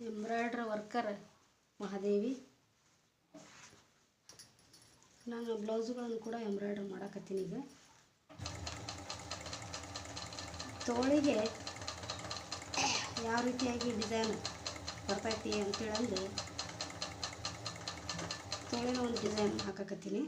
ಎಂಬ್ರಾಯ್ಡ್ರ್ worker Mahadevi. ನಾನು ಬ್ಲೌಸ್ಗಳನ್ನು ಕೂಡ ಎಂಬ್ರಾಯ್ಡ್ರ್ ಮಾಡಕತ್ತೀನಿ ಈಗ. ತೋಳಿಗೆ ಯಾವ ರೀತಿಯಾಗಿ ಡಿಸೈನ್ ಬರ್ತೈತಿ ಅಂತೇಳಂದು ತೋಳಿನ ಒಂದು ಡಿಸೈನ್ ಹಾಕಕತ್ತೀನಿ.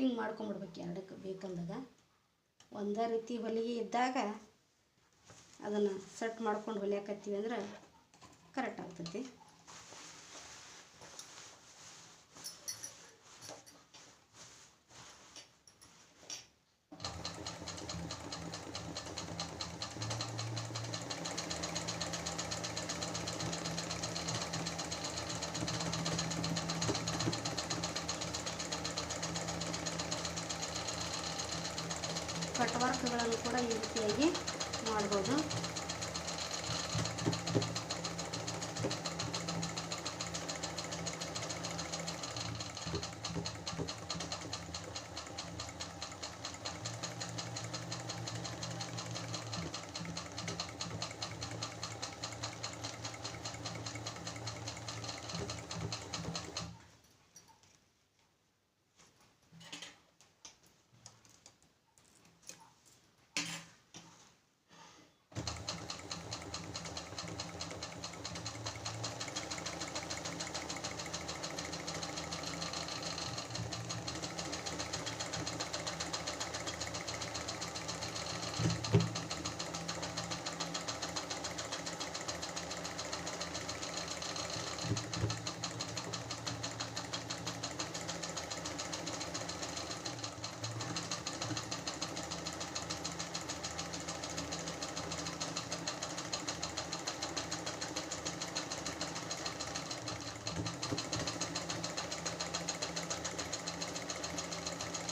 ಸೆಟ್ಟಿಂಗ್ ಮಾಡ್ಕೊಂಬಿಡ್ಬೇಕು ಎರಡಕ್ಕೆ ಬೇಕಂದಾಗ. ಒಂದೇ ರೀತಿ ಹೊಲಿಗೆ ಇದ್ದಾಗ ಅದನ್ನು ಸೆಟ್ ಮಾಡ್ಕೊಂಡು ಹೊಲಿಯಾಕತ್ತೀವಿ ಅಂದ್ರೆ ಕರೆಕ್ಟ್ ಆಗ್ತೈತಿ. ಕಟ್ ವರ್ಕ್ಗಳನ್ನು ಕೂಡ ಈ ರೀತಿಯಾಗಿ ಮಾಡ್ಬೋದು.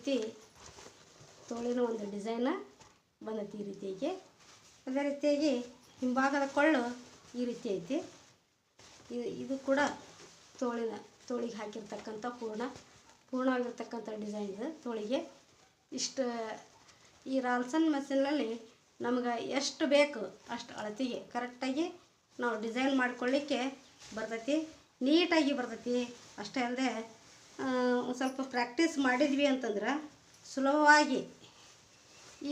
ರೀತಿ ತೋಳಿನ ಒಂದು ಡಿಸೈನ ಬಂದೈತಿ ಈ ರೀತಿಯಾಗಿ. ಅದೇ ರೀತಿಯಾಗಿ ಹಿಂಭಾಗದ ಕೊಳ್ಳು ಈ ರೀತಿ ಐತಿ. ಇದು ಇದು ಕೂಡ ತೋಳಿನ, ತೋಳಿಗೆ ಹಾಕಿರ್ತಕ್ಕಂಥ ಪೂರ್ಣ, ಪೂರ್ಣವಾಗಿರ್ತಕ್ಕಂಥ ಡಿಸೈನ್ ಇದು ತೋಳಿಗೆ. ಇಷ್ಟು, ಈ ರಾಲ್ಸನ್ ಮಷೀನಲ್ಲಿ ನಮ್ಗೆ ಎಷ್ಟು ಬೇಕು ಅಷ್ಟು ಅಳತೆಗೆ ಕರೆಕ್ಟಾಗಿ ನಾವು ಡಿಸೈನ್ ಮಾಡ್ಕೊಳ್ಳಿಕ್ಕೆ ಬರ್ತೈತಿ, ನೀಟಾಗಿ ಬರ್ತೈತಿ. ಅಷ್ಟೇ ಅಲ್ಲದೆ ಸ್ವಲ್ಪ ಪ್ರಾಕ್ಟೀಸ್ ಮಾಡಿದ್ವಿ ಅಂತಂದ್ರೆ ಸುಲಭವಾಗಿ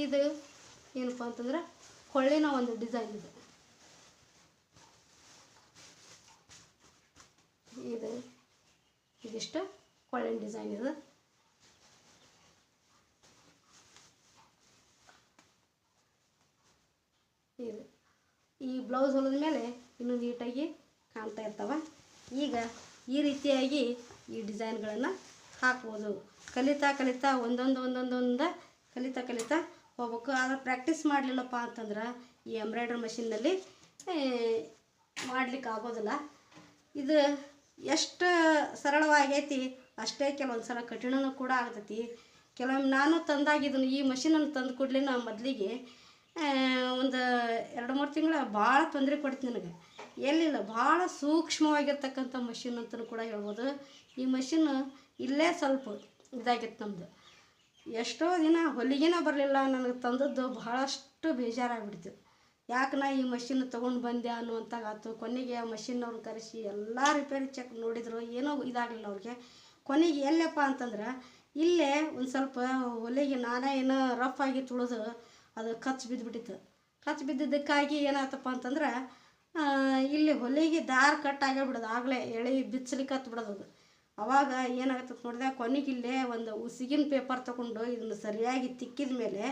ಇದು ಏನಪ್ಪ ಅಂತಂದ್ರೆ ಕೊಳ್ಳಿನ ಒಂದು ಡಿಸೈನ್ ಇದು. ಇದು, ಇದಿಷ್ಟು ಕೊಳ್ಳಿನ ಡಿಸೈನ್ ಇದು. ಇದು, ಈ ಬ್ಲೌಸ್ ಹೊಲಿದ ಮೇಲೆ ಇನ್ನೂ ನೀಟಾಗಿ ಕಾಣ್ತಾ ಇರ್ತಾವ. ಈಗ ಈ ರೀತಿಯಾಗಿ ಈ ಡಿಸೈನ್ಗಳನ್ನು ಹಾಕ್ಬೋದು. ಕಲಿತಾ ಕಲಿತಾ ಒಂದೊಂದು ಒಂದೊಂದು ಒಂದ ಕಲಿತಾ ಕಲಿತಾ ಹೋಗ್ಬೇಕು. ಆದ್ರೆ ಪ್ರಾಕ್ಟೀಸ್ ಮಾಡಲಿಲ್ಲಪ್ಪ ಅಂತಂದ್ರೆ ಈ ಎಂಬ್ರಾಯ್ಡ್ರಿ ಮಷಿನ್ನಲ್ಲಿ ಮಾಡ್ಲಿಕ್ಕೆ ಆಗೋದಿಲ್ಲ. ಇದು ಎಷ್ಟು ಸರಳವಾಗೈತಿ, ಅಷ್ಟೇ ಕೆಲವೊಂದು ಸಲ ಕಠಿಣನೂ ಕೂಡ ಆಗ್ತೈತಿ. ಕೆಲವೊಮ್ಮೆ ನಾನು ತಂದಾಗ ಇದನ್ನು ಈ ಮಷಿನನ್ನು ತಂದು ಕೂಡಲೇ ನಾ ಮೊದಲಿಗೆ ಒಂದು ಎರಡು ಮೂರು ತಿಂಗಳ ಭಾಳ ತೊಂದರೆ ಕೊಡ್ತು ನನಗೆ. ಎಲ್ಲಿಲ್ಲ, ಭಾಳ ಸೂಕ್ಷ್ಮವಾಗಿರ್ತಕ್ಕಂಥ ಮಷಿನ್ ಅಂತಲೂ ಕೂಡ ಹೇಳ್ಬೋದು. ಈ ಮಷಿನ್ ಇಲ್ಲೇ ಸ್ವಲ್ಪ ಇದಾಗಿತ್ತು ನಮ್ಮದು ಎಷ್ಟೋ ದಿನ ಹೊಲಿಗೆನ ಬರಲಿಲ್ಲ, ನನಗೆ ತಂದದ್ದು ಬಹಳಷ್ಟು ಬೇಜಾರಾಗ್ಬಿಡ್ತು. ಯಾಕೆ ನಾ ಈ ಮಷಿನ್ ತೊಗೊಂಡು ಬಂದೆ ಅನ್ನುವಂತಾಗಾತು. ಕೊನೆಗೆ ಆ ಮಷಿನ್ನವ್ರನ್ನ ಕರೆಸಿ ಎಲ್ಲ ರಿಪೇರಿ ಚೆಕ್ ನೋಡಿದರು, ಏನೋ ಇದಾಗಲಿಲ್ಲ ಅವ್ರಿಗೆ. ಕೊನೆಗೆ ಎಲ್ಲಪ್ಪ ಅಂತಂದ್ರೆ, ಇಲ್ಲೇ ಒಂದು ಸ್ವಲ್ಪ ಹೊಲಿಗೆ ನಾನೇ ಏನೋ ರಫ್ ಆಗಿ ತುಳಿದು ಅದು ಕಚ್ಚಿ ಬಿದ್ದುಬಿಟ್ಟಿತ್ತು ಕಚ್ಚಿ ಬಿದ್ದಿದ್ದಕ್ಕಾಗಿ ಏನಾಯ್ತಪ್ಪ ಅಂತಂದ್ರೆ ಇಲ್ಲಿ ಹೊಲಿಗೆ ದಾರ ಕಟ್ ಆಗಿಬಿಡೋದು ಆಗಲೇ ಎಳೆ ಬಿಚ್ಚಲಿಕ್ಕೆ ಬಿಡೋದು ಅದು. ಅವಾಗ ಏನಾಗತ್ತೆ ನೋಡಿದೆ? ಕೊನೆಗೆ ಇಲ್ಲೇ ಒಂದು ಉಸಿಗಿನ ಪೇಪರ್ ತೊಗೊಂಡು ಇದನ್ನು ಸರಿಯಾಗಿ ತಿಕ್ಕಿದ ಮೇಲೆ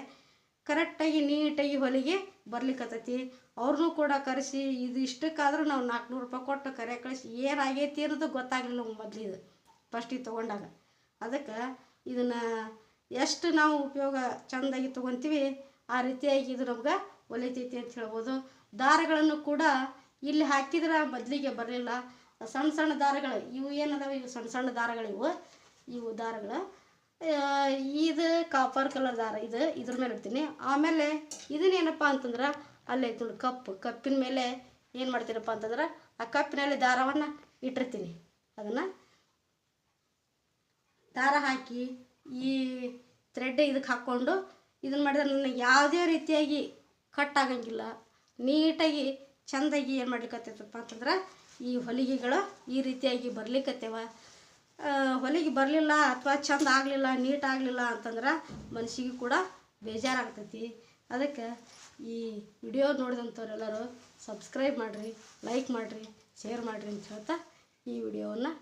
ಕರೆಕ್ಟಾಗಿ ನೀಟಾಗಿ ಹೊಲಿಗೆ ಬರ್ಲಿಕ್ಕತ್ತೈತಿ ಅವ್ರನ್ನೂ ಕೂಡ ಕರೆಸಿ, ಇದು ಇಷ್ಟಕ್ಕಾದರೂ ನಾವು ನಾಲ್ಕುನೂರು ರೂಪಾಯಿ ಕೊಟ್ಟು ಕರೆ ಕಳಿಸಿ, ಏನಾಗೈತಿ ಅನ್ನೋದು ಗೊತ್ತಾಗಲಿಲ್ಲ ಮೊದಲಿದು ಫಸ್ಟಿಗೆ ತೊಗೊಂಡಾಗ. ಅದಕ್ಕೆ ಇದನ್ನು ಎಷ್ಟು ನಾವು ಉಪಯೋಗ ಚೆಂದಾಗಿ ತೊಗೊತೀವಿ? ಆ ರೀತಿಯಾಗಿ ಇದು ನಮ್ಗೆ ಒಲಿತೈತಿ ಅಂತ ಹೇಳ್ಬೋದು. ದಾರಗಳನ್ನು ಕೂಡ ಇಲ್ಲಿ ಹಾಕಿದ್ರೆ ಮೊದಲಿಗೆ ಬರಲಿಲ್ಲ. ಸಣ್ಣ ಸಣ್ಣ ದಾರಗಳು ಇವು ಏನದಾವ? ಇವು ಸಣ್ಣ ಸಣ್ಣ ದಾರಗಳು ಇವು. ದಾರಗಳು. ಆ, ಇದು ಕಾಪರ್ ಕಲರ್ ದಾರ ಇದು. ಇದ್ರ ಮೇಲೆ ಇಡ್ತೀನಿ. ಆಮೇಲೆ ಇದನ್ನೇನಪ್ಪ ಅಂತಂದ್ರೆ ಅಲ್ಲೇ ಐತೆ ಕಪ್ಪು. ಕಪ್ಪಿನ ಮೇಲೆ ಏನು ಮಾಡ್ತೀನಪ್ಪ ಅಂತಂದ್ರೆ ಆ ಕಪ್ಪಿನಲ್ಲಿ ದಾರವನ್ನು ಇಟ್ಟಿರ್ತೀನಿ. ಅದನ್ನು ದಾರ ಹಾಕಿ ಈ ಥ್ರೆಡ್ ಇದಕ್ಕೆ ಹಾಕ್ಕೊಂಡು ಇದನ್ನು ಮಾಡಿದ್ರೆ ನನ್ನ ಯಾವುದೇ ರೀತಿಯಾಗಿ ಕಟ್ ಆಗಂಗಿಲ್ಲ. ನೀಟಾಗಿ ಚೆಂದಾಗಿ ಏನು ಮಾಡ್ಲಿಕ್ಕತ್ತೈತಪ್ಪ ಅಂತಂದ್ರೆ ಈ ಹೊಲಿಗೆಗಳು ಈ ರೀತಿಯಾಗಿ ಬರ್ಲಿಕ್ಕತ್ತೇವ ಹೊಲಿಗೆ ಬರಲಿಲ್ಲ ಅಥವಾ ಚಂದ ಆಗಲಿಲ್ಲ, ನೀಟ್ ಆಗಲಿಲ್ಲ ಅಂತಂದ್ರೆ ಮನಸ್ಸಿಗೆ ಕೂಡ ಬೇಜಾರಾಗ್ತೈತಿ. ಅದಕ್ಕೆ ಈ ವಿಡಿಯೋ ನೋಡಿದಂಥವ್ರೆಲ್ಲರೂ ಸಬ್ಸ್ಕ್ರೈಬ್ ಮಾಡಿರಿ ಲೈಕ್ ಮಾಡಿರಿ ಶೇರ್ ಮಾಡಿರಿ ಅಂತ ಹೇಳ್ತಾ ಈ ವಿಡಿಯೋವನ್ನು